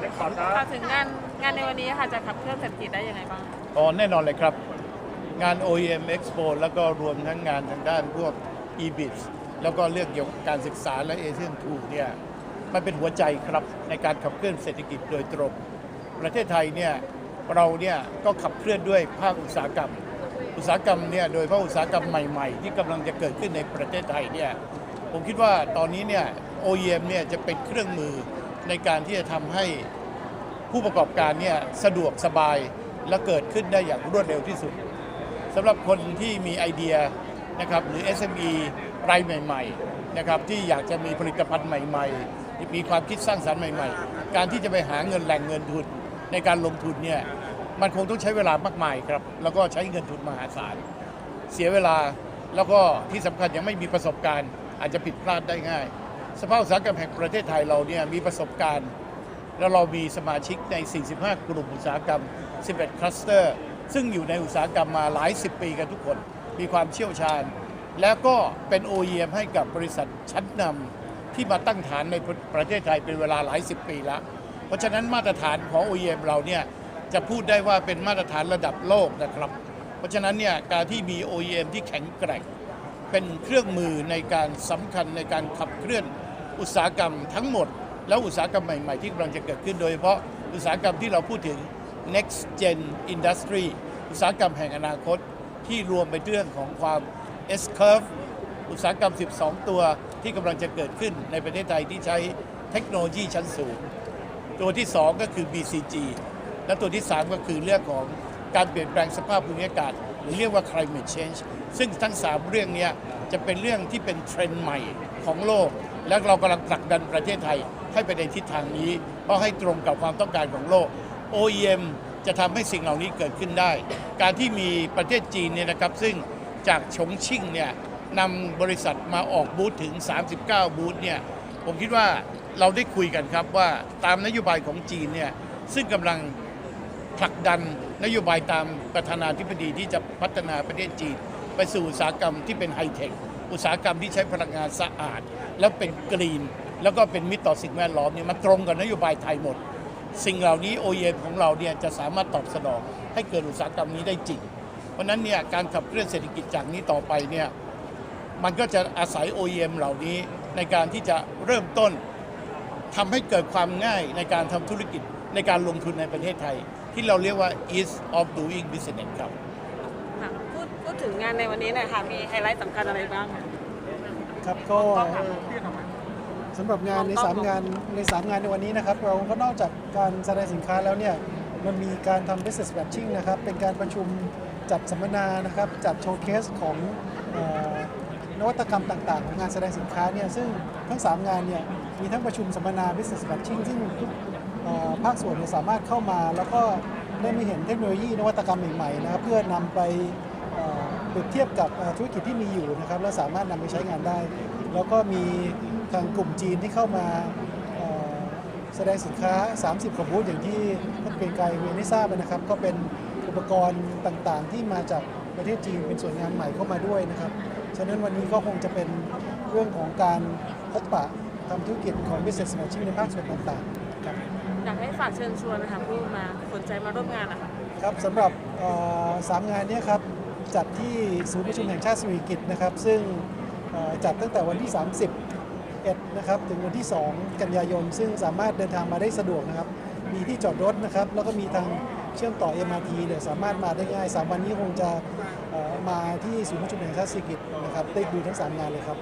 เล็กขอครับฝากถึงงานงานในวันนี้ค่ะจะขับเคลื่อนเศรษฐกิจได้ยังไงบ้าง อ๋อแน่นอนเลยครับ งาน OEM Expo แล้วก็รวมทั้งงานทางด้านพวก EBIT แล้วก็เรื่องเกี่ยวกับการศึกษาและเอเชียนทูเนี่ยมันเป็นหัวใจครับในการขับเคลื่อนเศรษฐกิจโดยตรง ประเทศไทยเนี่ยเราเนี่ยก็ขับเคลื่อนด้วยภาคอุตสาหกรรม อุตสาหกรรมเนี่ยโดยเฉพาะอุตสาหกรรมใหม่ๆ ที่กำลังจะเกิดขึ้นในประเทศไทยเนี่ยผมคิดว่าตอนนี้เนี่ย OEM เนี่ยจะเป็นเครื่องมือ ในการที่จะทำให้ผู้ประกอบการเนี่ยสะดวกสบายและเกิดขึ้นได้อย่างรวดเร็วที่สุดสำหรับคนที่มีไอเดียนะครับหรือ SME รายใหม่ๆนะครับที่อยากจะมีผลิตภัณฑ์ใหม่ ๆ มีความคิดสร้างสรรค์ใหม่ ๆ การที่จะไปหาเงินแหล่งเงินทุนในการลงทุนเนี่ยมันคงต้องใช้เวลามากมายครับแล้วก็ใช้เงินทุนมหาศาลเสียเวลาแล้วก็ที่สำคัญยังไม่มีประสบการณ์ อาจจะผิดพลาดได้ง่าย สภาพอุตสาหกรรมแห่งประเทศไทยเราเนี่ยมีประสบการณ์ แล้วเรามีสมาชิกใน 45 กลุ่มอุตสาหกรรม 11 คลัสเตอร์ ซึ่งอยู่ในอุตสาหกรรมมาหลาย 10 ปีกันทุกคน มีความเชี่ยวชาญ แล้วก็เป็น OEM ให้กับบริษัทชั้นนำที่มาตั้งฐานในประเทศไทยเป็นเวลาหลาย 10 ปีแล้ว เพราะฉะนั้นมาตรฐานของ OEM เราเนี่ยจะพูดได้ว่าเป็นมาตรฐานระดับโลกนะครับ เพราะฉะนั้นเนี่ยการที่มี OEM ที่แข็งแกร่ง เป็นเครื่องมือในการสำคัญในการขับเคลื่อน อุตสาหกรรมทั้งหมด แล้วอุตสาหกรรมใหม่ ๆ ที่กำลังจะเกิดขึ้นโดยเฉพาะอุตสาหกรรมที่เราพูดถึง next gen industry อุตสาหกรรมแห่งอนาคตที่รวมไปเรื่องของความ S curve อุตสาหกรรม 12 ตัวที่กำลังจะเกิดขึ้นในประเทศไทยที่ใช้เทคโนโลยีชั้นสูง ตัวที่ 2 ก็คือ BCG และตัวที่ 3 ก็คือเรื่องของการเปลี่ยนแปลงสภาพภูมิอากาศ หรือเรียกว่า climate change ซึ่งทั้ง 3 เรื่องนี้จะเป็นเรื่องที่เป็นเทรนด์ใหม่ของโลก และเรากำลังผลักดันประเทศไทยให้ไปในทิศทางนี้ เพราะให้ตรงกับความต้องการของโลก OEM จะทำให้สิ่งเหล่านี้เกิดขึ้นได้ การที่มีประเทศจีนเนี่ยนะครับซึ่งจากฉงชิ่งเนี่ยนำบริษัทมาออกบูธถึง 39 บูธเนี่ยผมคิดว่าเราได้คุยกันครับว่าตามนโยบายของจีนเนี่ยซึ่งกำลังผลักดันนโยบายตามประธานาธิบดีที่จะพัฒนาประเทศจีน ไปสู่อุตสาหกรรมที่เป็นไฮเทค อุตสาหกรรมที่ใช้พลังงานสะอาด แล้วเป็นกรีน แล้วก็เป็นมิตรต่อสิ่งแวดล้อมเนี่ยมันตรงกับนโยบายไทยหมด สิ่งเหล่านี้ OEM ของเราเนี่ยจะสามารถตอบสนองให้เกิดอุตสาหกรรมนี้ได้จริง เพราะนั้นเนี่ยการขับเคลื่อนเศรษฐกิจจากนี้ต่อไปเนี่ยมันก็จะอาศัย OEM เหล่านี้ในการที่จะเริ่มต้นทำให้เกิดความง่ายในการทำธุรกิจในการลงทุนในประเทศไทย ที่เราเรียกว่า ease of doing business ครับ ดพูดถึงงานในวันนี้หน่อยค่ะ มีไฮไลท์สำคัญอะไรบ้างครับก็สำหรับงานใน 3 งานในสามงานในวันนี้นะครับ เราก็นอกจากการแสดงสินค้าแล้วเนี่ยมันมีการทำ business matching นะครับ เป็นการประชุมจัดสัมมนานะครับ จัดโชว์เคสของเอ่อนวัตกรรมต่างๆ ของงานแสดงสินค้าเนี่ยซึ่งทั้ง 3 งานเนี่ยมีทั้งประชุมสัมมนา business matching ซึ่งทุกเอ่อภาคส่วนเนี่ยสามารถเข้ามา แล้วก็ได้มีเห็นเทคโนโลยีนวัตกรรมใหม่ๆนะครับเพื่อนำไป เอ่อเปรียบเทียบกับเอ่อธุรกิจที่มีอยู่นะครับและสามารถนำไปใช้งานได้ แล้วก็มีทางกลุ่มจีนที่เข้ามาเอ่อแสดงสินค้า 30กว่าบูธอย่างที่ท่านเกรียงไกรเรียนให้ทราบนะครับ ก็เป็นอุปกรณ์ต่างๆ ที่มาจากประเทศจีนเป็นส่วนงานใหม่เข้ามาด้วยนะครับฉะนั้นวันนี้ก็คงจะเป็นเรื่องของการพบปะทำธุรกิจของ business matching ในภาคส่วนต่างๆครับอยากให้ฝากเชิญชวนนะคะผู้มาสนใจมาร่วมงานนะคะครับสำหรับเอ่อสามงานเนี้ครับ จัดที่ศูนย์ประชุมแห่งชาติสิริกิตนะครับ ซึ่งจัดตั้งแต่วันที่30เอ็ดนะครับ ถึงวันที่ 2 กันยายน ซึ่งสามารถเดินทางมาได้สะดวกนะครับ มีที่จอดรถนะครับ แล้วก็มีทางเชื่อมต่อ MRT เนี่ยสามารถมาได้ง่าย 3 วันนี้คงจะมาที่ศูนย์ประชุมแห่งชาติสิริกิตนะครับ ได้ดูทั้ง 3 งานเลยครับ